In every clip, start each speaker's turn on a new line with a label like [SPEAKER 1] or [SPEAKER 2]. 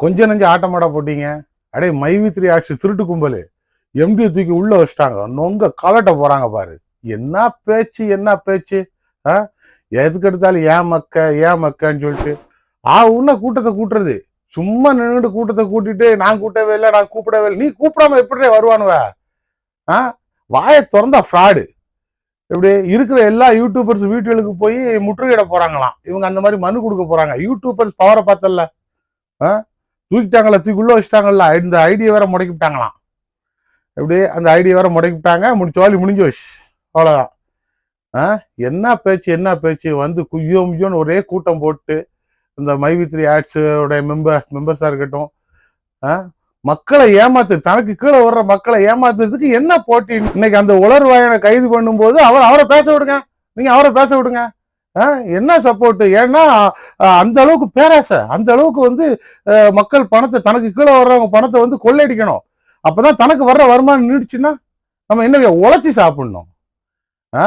[SPEAKER 1] கொஞ்ச நஞ்சு ஆட்டமாடா போட்டீங்க. அடே மைவித்ரி ஆட்சி திருட்டு கும்பல். எம்டி தூக்கி உள்ள வச்சிட்டாங்க. நொங்க கலட்ட போறாங்க பாரு. என்ன பேச்சு என்ன பேச்சு? ஆ? எதுக்கு எடுத்தாலும் ஏன் மக்க ஏன் மக்கன்னு சொல்லிட்டு. ஆ உன்ன கூட்டத்தை கூட்டுறது. சும்மா நின்றுட்டு கூட்டத்தை கூட்டிட்டு நான் கூட்டவே இல்லை நான் கூப்பிடவே இல்லை. நீ கூப்பிடாம எப்படி வருவானுவ? ஆ? வாயை திறந்தா ஃப்ராடு இப்படி இருக்கிற எல்லா யூடியூபர்ஸ் வீட்டுகளுக்கு போய் முற்றுகையிட போறாங்களாம். இவங்க அந்த மாதிரி மனு கொடுக்க போறாங்க. யூடியூபர்ஸ் பவரை பார்த்தல தூக்கிட்டாங்களா தூக்கி உள்ள வச்சுட்டாங்கல்ல இந்த ஐடியா வேற முடக்கிவிட்டாங்களாம். அப்படியே அந்த ஐடியா வேற முடக்கிவிட்டாங்க முடிச்ச வாலி முடிஞ்சு வச்சு அவ்வளோதான் ஆ? என்ன பேச்சு என்ன பேச்சு? வந்து குய்யோ முய்யோன்னு ஒரே கூட்டம் போட்டு இந்த மைவித்ரி ஆட்ஸோட மெம்பர்ஸ் மெம்பர்ஸாக இருக்கட்டும் ஆ? மக்களை ஏமாத்து தனக்கு கீழே வர்ற மக்களை ஏமாத்துறதுக்கு என்ன போட்டி? இன்னைக்கு அந்த உலர்வாயனை கைது பண்ணும்போது அவர் அவரை பேச விடுங்க. நீங்கள் அவரை பேச விடுங்க. என்ன சப்போர்ட் ஏன்னா அந்த அளவுக்கு பேராசை. அந்த அளவுக்கு வந்து மக்கள் பணத்தை தனக்கு கீழே வர்றவங்க பணத்தை வந்து கொள்ளையடிக்கணும். அப்பதான் தனக்கு வர்ற வருமானம் நீடிச்சுன்னா நம்ம என்ன உழைச்சி சாப்பிடணும். ஆ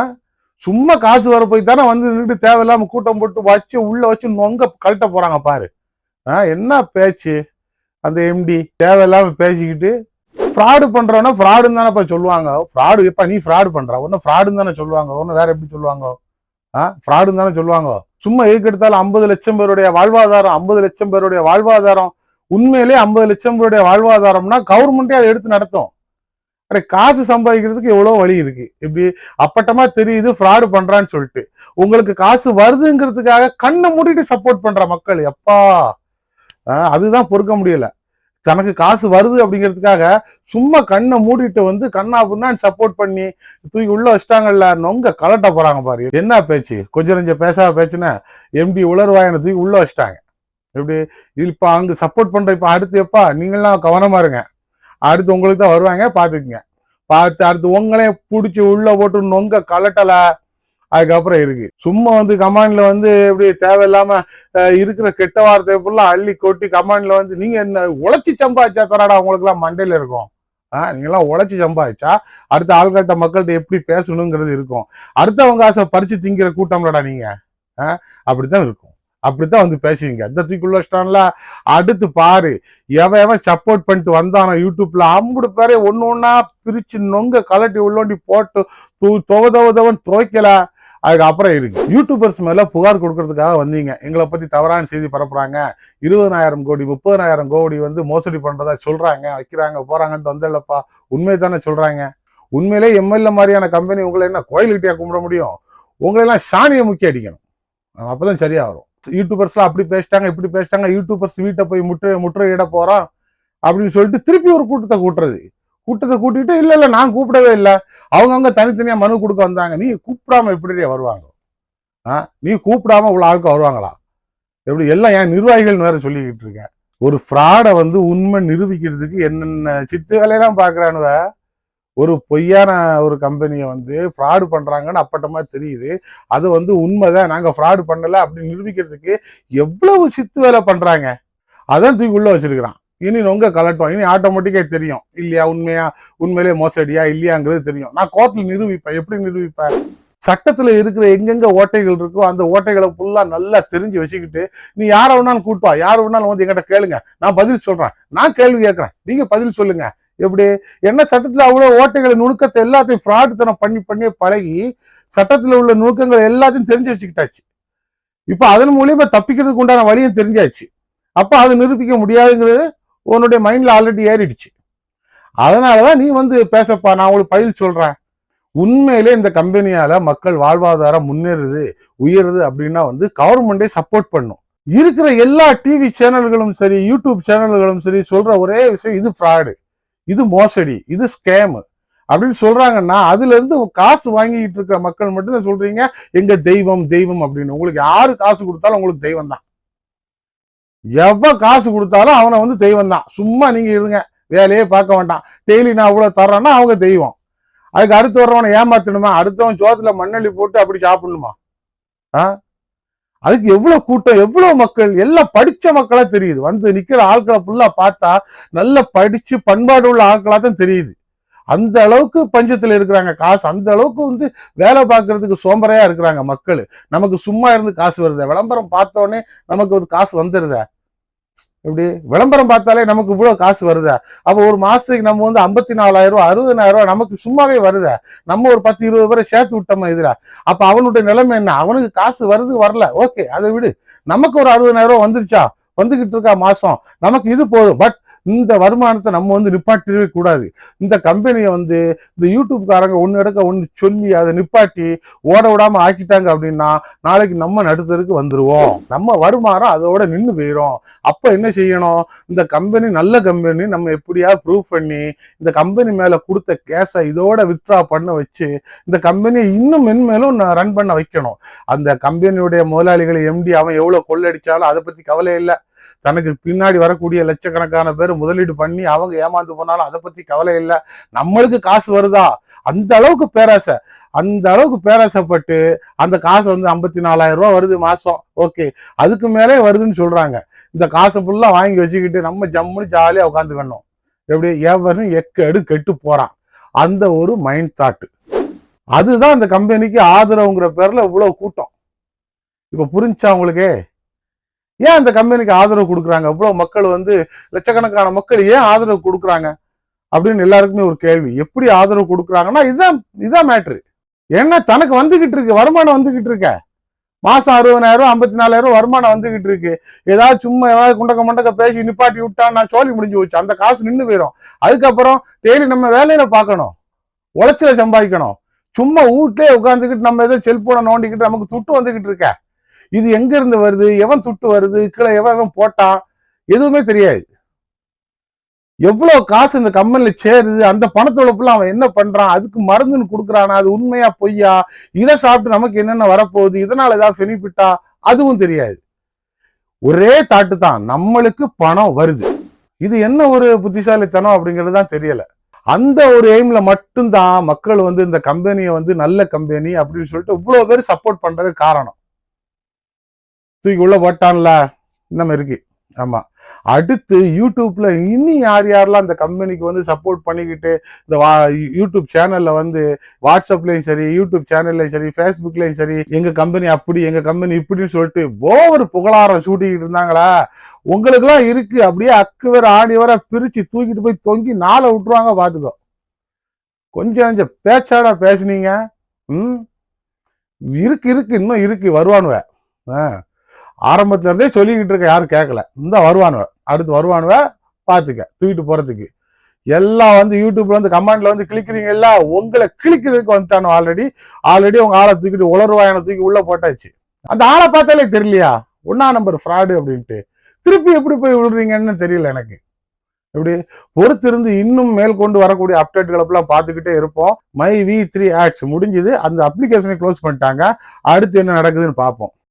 [SPEAKER 1] சும்மா காசு வர போய் தானே வந்து நின்று தேவையில்லாம கூட்டம் போட்டு வச்சு உள்ள வச்சு நொங்க கழட்ட போறாங்க பாரு. ஆ என்ன பேச்சு? அந்த எம்டி தேவையில்லாம பேசிக்கிட்டு ஃப்ராடு பண்றவனா ஃப்ராடுன்னு தானே சொல்லுவாங்க. ஃப்ராடு எப்ப நீ ஃப்ராடு பண்ற? ஒன்னும் ஃப்ராடுன்னு தானே சொல்லுவாங்க. ஒன்னும் வேற எப்படி சொல்லுவாங்க? ஃப்ராடுன்னு தானே சொல்லுவாங்க. சும்மா எதுக்கு எடுத்தாலும் ஐம்பது லட்சம் பேருடைய வாழ்வாதாரம் ஐம்பது லட்சம் பேருடைய வாழ்வாதாரம். உண்மையிலே ஐம்பது லட்சம் பேருடைய வாழ்வாதாரம்னா கவர்மெண்ட்டே அதை எடுத்து நடத்தும். காசு சம்பாதிக்கிறதுக்கு எவ்வளவு வழி இருக்கு? இப்படி அப்பட்டமா தெரியுது ஃப்ராடு பண்றான்னு சொல்லிட்டு. உங்களுக்கு காசு வருதுங்கிறதுக்காக கண்ணை மூடிட்டு சப்போர்ட் பண்ற மக்கள். எப்பா? அதுதான் பொறுக்க முடியல. தனக்கு காசு வருது அப்படிங்கிறதுக்காக சும்மா கண்ணை மூடிட்டு வந்து கண்ணா புண்ணான்னு சப்போர்ட் பண்ணி தூக்கி உள்ள வச்சிட்டாங்கல்ல நொங்க கலட்ட போறாங்க பாரு. என்ன பேச்சு? கொஞ்சம் கொஞ்சம் பேசாத பேச்சுன்னா எம்டி உலர்வாயனை தூக்கி உள்ள வச்சிட்டாங்க. எப்படி? இது இப்போ அங்கே சப்போர்ட் பண்ற இப்போ அடுத்து எப்பா? நீங்களாம் கவனமா இருங்க. அடுத்து உங்களுக்கு தான் வருவாங்க பார்த்துக்குங்க. பார்த்து அடுத்து உங்களே பிடிச்சி உள்ள போட்டு நொங்க கலட்டலை. அதுக்கப்புறம் இருக்கு. சும்மா வந்து கமாண்ட்ல வந்து எப்படி தேவையில்லாம இருக்கிற கெட்ட வார்த்தை ஃபுல்லா அள்ளி கொட்டி கமாண்ட்ல வந்து நீங்க என்ன உழைச்சி சம்பாதிச்சா தராடா உங்களுக்கு எல்லாம் மண்டையில இருக்கும். ஆஹ் நீங்க எல்லாம் உழைச்சி சம்பாதிச்சா அடுத்த ஆள்கட்ட மக்கள்கிட்ட எப்படி பேசணுங்கிறது இருக்கும். அடுத்தவங்க ஆசை பறிச்சு திங்கிற கூட்டம்லடா நீங்க. ஆஹ் அப்படித்தான் இருக்கும். அப்படித்தான் வந்து பேசுவீங்க. இந்த தூக்குள்ள வச்சிட்டான்ல அடுத்து பாரு எவன் எவன் சப்போர்ட் பண்ணிட்டு வந்தானோ யூடியூப்ல அம்புடு பேரே ஒன்று ஒன்றா பிரிச்சு நொங்க கலட்டி உள்ளோண்டி போட்டு தூ தொவ துவைக்கல? அதுக்கப்புறம் இருக்கு. யூடியூபர்ஸ் மேல புகார் கொடுக்கறதுக்காக வந்தீங்க. எங்களை பத்தி தவறான செய்தி பரப்புறாங்க. இருபதனாயிரம் கோடி முப்பதனாயிரம் கோடி வந்து மோசடி பண்றதா சொல்றாங்க வைக்கிறாங்க போறாங்கன்ட்டு வந்தல்லப்பா உண்மை தானே சொல்றாங்க. உண்மையிலே எம்எல்ஏ மாதிரியான கம்பெனி உங்களை என்ன கோயில்கிட்டயா கும்பிட முடியும்? உங்களை எல்லாம் சாணியை முக்கிய அடிக்கணும். அப்பதான் சரியா வரும் யூடியூபர்ஸ்லாம் அப்படி பேசிட்டாங்க இப்படி பேசிட்டாங்க. யூடியூபர்ஸ் வீட்டை போய் முற்று முற்றுகையிட போறோம். அப்படின்னு சொல்லிட்டு திருப்பி ஒரு கூட்டத்தை கூட்டுறது. கூட்டத்தை கூட்டிட்டு இல்லை இல்லை நான் கூப்பிடவே இல்லை. அவங்கவுங்க தனித்தனியாக மனு கொடுக்க வந்தாங்க. நீ கூப்பிடாம எப்படி வருவாங்க? ஆ நீ கூப்பிடாம உள்ள ஆளுக்கு வருவாங்களா? எப்படி எல்லாம் ஏன் நிர்வாகிகள் வேற சொல்லிக்கிட்டு இருக்கேன். ஒரு ஃப்ராடை வந்து உண்மை நிரூபிக்கிறதுக்கு என்னென்ன சித்து வேலையெல்லாம் பார்க்குறானுவ ஒரு பொய்யான ஒரு கம்பெனியை வந்து ஃப்ராடு பண்ணுறாங்கன்னு அப்பட்டமாக தெரியுது. அது வந்து உண்மை தான் நாங்கள் ஃப்ராடு பண்ணலை அப்படின்னு நிரூபிக்கிறதுக்கு எவ்வளவு சித்து வேலை பண்ணுறாங்க அதான் தூக்கி உள்ளே வச்சிருக்கிறான். இனி நொங்க கலட்டும். இனி ஆட்டோமேட்டிக்கா தெரியும். இல்லையா உண்மையா உண்மையிலே மோசடியா இல்லையாங்கிறது தெரியும். நான் கோர்ட்டில் நிரூபிப்பேன். எப்படி நிரூபிப்பேன்? சட்டத்துல இருக்கிற எங்கெங்க ஓட்டைகள் இருக்கோ அந்த ஓட்டைகளை ஃபுல்லா நல்லா தெரிஞ்சு வச்சுக்கிட்டு நீ யாரை வேணாலும் கூட்டுவா யார் வேணாலும் வந்து என்கிட்ட கேளுங்க. நான் பதில் சொல்றேன். நான் கேள்வி கேட்குறேன். நீங்க பதில் சொல்லுங்க. எப்படி? என்ன சட்டத்துல அவ்வளவு ஓட்டைகளை நுணுக்கத்தை எல்லாத்தையும் ஃப்ராடுத்தனம் பண்ணி பண்ணி பழகி சட்டத்துல உள்ள நுணுக்கங்கள் எல்லாத்தையும் தெரிஞ்சு வச்சுக்கிட்டாச்சு. இப்ப அதன் மூலியமாக தப்பிக்கிறதுக்கு உண்டான வழியும் தெரிஞ்சாச்சு. அப்ப அதை நிரூபிக்க முடியாதுங்கிறது உன்னுடைய மைண்டில் ஆல்ரெடி ஏறிடுச்சு. அதனாலதான் நீ வந்து பேசப்பா நான் உங்களுக்கு பதில் சொல்கிறேன் உண்மையிலே இந்த கம்பெனியால் மக்கள் வாழ்வாதாரம் முன்னேறுது உயருது அப்படின்னா வந்து கவர்மெண்டே சப்போர்ட் பண்ணும். இருக்கிற எல்லா டிவி சேனல்களும் சரி யூடியூப் சேனல்களும் சரி சொல்கிற ஒரே விஷயம் இது ஃப்ராடு இது மோசடி இது ஸ்கேமு அப்படின்னு சொல்றாங்கன்னா அதுல இருந்து காசு வாங்கிட்டு இருக்கிற மக்கள் மட்டும் தான் சொல்றீங்க எங்க தெய்வம் தெய்வம் அப்படின்னு. உங்களுக்கு யாரு காசு கொடுத்தாலும் உங்களுக்கு தெய்வம் தான் எவ்வளோ காசு கொடுத்தாலும் அவனை வந்து தெய்வம் தான் சும்மா நீங்கள் இருங்க வேலையே பார்க்க வேண்டாம். டெய்லி நான் அவ்வளோ தர்றேன்னா அவங்க தெய்வம். அதுக்கு அடுத்து வர்றவனை ஏமாத்தணுமா? அடுத்தவன் சோத்துல மண்ணள்ளி போட்டு அப்படி சாப்பிடணுமா? ஆ? அதுக்கு எவ்வளோ கூட்டம் எவ்வளோ மக்கள்? எல்லாம் படித்த மக்களாக தெரியுது. வந்து நிற்கிற ஆட்களை ஃபுல்லாக பார்த்தா நல்லா படித்து பண்பாடு உள்ள ஆட்களாக தான் தெரியுது. அந்த அளவுக்கு பஞ்சத்தில் இருக்கிறாங்க. காசு அந்த அளவுக்கு வந்து வேலை பார்க்கறதுக்கு சோம்பறையாக இருக்கிறாங்க மக்கள். நமக்கு சும்மா இருந்து காசு வருது. விளம்பரம் பார்த்தோன்னே நமக்கு வந்து காசு வந்துடுதே இப்படி விளம்பரம் பார்த்தாலே நமக்கு இவ்வளோ காசு வருதா? அப்போ ஒரு மாதத்துக்கு நம்ம வந்து ஐம்பத்தி நாலாயிரம் ரூபா அறுபதாயிரம் நமக்கு சும்மாவே வருதா? நம்ம ஒரு பத்து இருபது பேரை சேர்த்து விட்டோமா இதில்? அப்போ அவனுடைய நிலைமை என்ன? அவனுக்கு காசு வருது வரல. ஓகே அதை விடு. நமக்கு ஒரு அறுபதாயிரம் வந்துருச்சா? வந்துகிட்டு இருக்கா மாதம் நமக்கு இது போதும். பட் இந்த வருமானத்தை நம்ம வந்து நிப்பாட்டிடவே கூடாது. இந்த கம்பெனியை வந்து இந்த யூடியூப்காரங்க ஒன்று எடுக்க ஒன்று சொல்லி அதை நிப்பாட்டி ஓட விடாமல் ஆக்கிட்டாங்க அப்படின்னா நாளைக்கு நம்ம நடுத்தருக்கு வந்துடுவோம் நம்ம வருமானம் அதோட நின்று போயிடும் அப்போ என்ன செய்யணும்? இந்த கம்பெனி நல்ல கம்பெனி நம்ம எப்படியா ப்ரூவ் பண்ணி இந்த கம்பெனி மேலே கொடுத்த கேஸை இதோட வித்ட்ரா பண்ண வச்சு இந்த கம்பெனியை இன்னும் மென்மேலும் ரன் பண்ண வைக்கணும். அந்த கம்பெனியுடைய முதலாளிகள் எம்டி அவன் எவ்வளோ கொள்ளடிச்சாலும் அதை பற்றி கவலை இல்லை. தனக்கு பின்னாடி வரக்கூடிய லட்சக்கணக்கான பேர் முதலீடு பண்ணி அவங்க ஏமாந்து போனாலும் அதை பத்தி கவலை இல்லை. நம்மளுக்கு காசு வருதா? அந்த அளவுக்கு பேராசை. அந்த அளவுக்கு பேராசைப்பட்டு அந்த காசு வந்து ஐம்பத்தி நாலாயிரம் ரூபா வருது மாசம். ஓகே. அதுக்கு மேலே வருதுன்னு சொல்றாங்க. இந்த காசை ஃபுல்லா வாங்கி வச்சுக்கிட்டு நம்ம ஜம்முன்னு ஜாலியா உட்காந்துக்கணும். எப்படி? எவரும் எக்கெடு கெட்டு போறான். அந்த ஒரு மைண்ட் தாட் அதுதான் அந்த கம்பெனிக்கு ஆதரவுங்கிற பேர்ல இவ்வளவு கூட்டம். இப்ப புரிஞ்சா உங்களுக்கு? ஏன் அந்த கம்பெனிக்கு ஆதரவு கொடுக்குறாங்க? இவ்வளோ மக்கள் வந்து லட்சக்கணக்கான மக்கள் ஏன் ஆதரவு கொடுக்குறாங்க? அப்படின்னு எல்லாருக்குமே ஒரு கேள்வி. எப்படி ஆதரவு கொடுக்குறாங்கன்னா இதுதான் இதுதான் மேட்ரு ஏன்னா தனக்கு வந்துகிட்டு இருக்கு. வருமானம் வந்துகிட்டு இருக்க. மாசம் அறுபதாயிரம் ஐம்பத்தி நாலாயிரம் வருமானம் வந்துகிட்டு இருக்கு. ஏதாவது சும்மா ஏதாவது குண்டக்க முண்டக்க பேசி நிப்பாட்டி விட்டா நான் சோழி முடிஞ்சு போச்சு. அந்த காசு நின்று போயிடும் அதுக்கப்புறம் டெய்லி நம்ம வேலையில பார்க்கணும். உழைச்சல சம்பாதிக்கணும். சும்மா வீட்லயே உட்காந்துக்கிட்டு நம்ம ஏதோ செல்போனை நோண்டிக்கிட்டு நமக்கு துட்டு வந்துகிட்டு இருக்க. இது எங்க இருந்து வருது? எவன் துட்டு வருது? கீழே எவன் எவன் போட்டான்? எதுவுமே தெரியாது. எவ்வளவு காசு இந்த கம்பெனில சேருது? அந்த பணத்தோட அவன் என்ன பண்றான்? அதுக்கு மருந்துன்னு கொடுக்குறானா? அது உண்மையா பொய்யா? இதை சாப்பிட்டு நமக்கு என்னென்ன வரப்போகுது? இதனால ஏதாவது பெனிஃபிட்டா அதுவும் தெரியாது. ஒரே தாட்டு தான். நம்மளுக்கு பணம் வருது. இது என்ன ஒரு புத்திசாலித்தனம் அப்படிங்கிறது தான் தெரியல. அந்த ஒரு எய்ம்ல மட்டும்தான் மக்கள் வந்து இந்த கம்பெனியை வந்து நல்ல கம்பெனி அப்படின்னு சொல்லிட்டு இவ்வளவு பேர் சப்போர்ட் பண்றதுக்கு காரணம். தூக்கி உள்ள போட்டான்ல? இன்னும் இருக்கு. ஆமா. அடுத்து யூடியூப்ல இனி யார் யாரெல்லாம் அந்த கம்பெனிக்கு வந்து சப்போர்ட் பண்ணிக்கிட்டு இந்த வா யூடியூப் சேனல்ல வந்து வாட்ஸ்அப்லயும் சரி யூடியூப் சேனல்லையும் சரி ஃபேஸ்புக்லயும் சரி எங்க கம்பெனி அப்படி எங்க கம்பெனி இப்படின்னு சொல்லிட்டு ஓவர் புகழாரம் சூட்டிக்கிட்டு இருந்தாங்களா? உங்களுக்குலாம் இருக்கு. அப்படியே அக்கு வர ஆடி வர பிரிச்சு தூக்கிட்டு போய் தொங்கி நாளை விட்டுருவாங்க பாத்துக்கோ. கொஞ்சம் கொஞ்சம் பேச்சாடா பேசுனீங்க? ம்? இருக்கு இருக்கு. இன்னும் இருக்கு. வருவானுவ. ஆ. ஆரம்பத்துல இருந்தே சொல்லிக்கிட்டு இருக்க யாரும் கேட்கல இந்த வருவானுவ. அடுத்து வருவானுவ பாத்துக்க. தூக்கிட்டு போறதுக்கு. எல்லாம் வந்து யூடியூப்ல வந்து கமெண்ட்ல வந்து கிளிக்கிறீங்கல்ல உங்களை கிளிக்கிறதுக்கு வந்துட்டானு ஆல்ரெடி ஆல்ரெடி உங்க ஆளை தூக்கிட்டு உளருவாயனை தூக்கி உள்ள போட்டாச்சு. அந்த ஆளை பார்த்தாலே தெரியலையா? ஒன்னா நம்பர் ஃப்ராடு அப்படின்ட்டு. திருப்பி எப்படி போய் விழுறீங்கன்னு தெரியல எனக்கு. எப்படி? பொறுத்திருந்து இன்னும் மேல் கொண்டு வரக்கூடிய அப்டேட்களை எல்லாம் பார்த்துக்கிட்டே இருப்போம். மை வி த்ரீ ஆட்ஸ் முடிஞ்சது. அந்த அப்ளிகேஷனை க்ளோஸ் பண்ணிட்டாங்க. அடுத்து என்ன நடக்குதுன்னு பார்ப்போம்.